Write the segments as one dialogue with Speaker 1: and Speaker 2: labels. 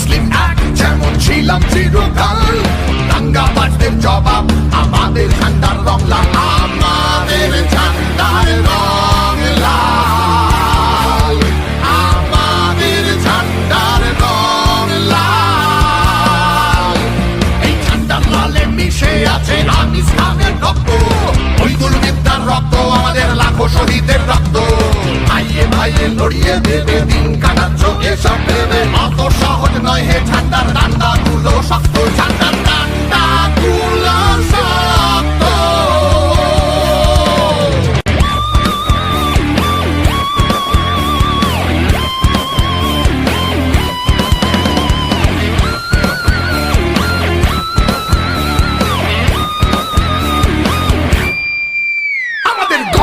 Speaker 1: মুসলিম এক যেমন ছিলাম চিরকাল। দাঙ্গাবাজদের জবাব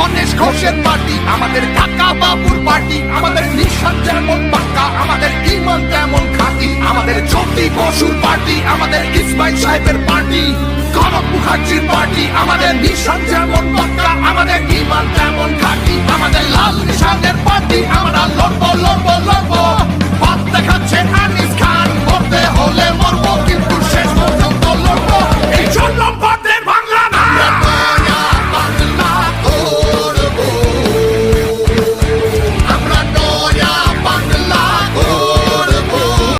Speaker 1: গণেশ ঘোষের পার্টি, আমাদের ঢাকা বাবুর পার্টি, আমাদের নিঃশ্বাস যেমন পাক্কা, আমাদের ইমান তেমন খাতি আমাদের জ্যোতি বসুর পার্টি, আমাদের ইসমাইল সাহেবের পার্টি, কনক মুখার্জির পার্টি, আমাদের নিঃশ্বাস যেমন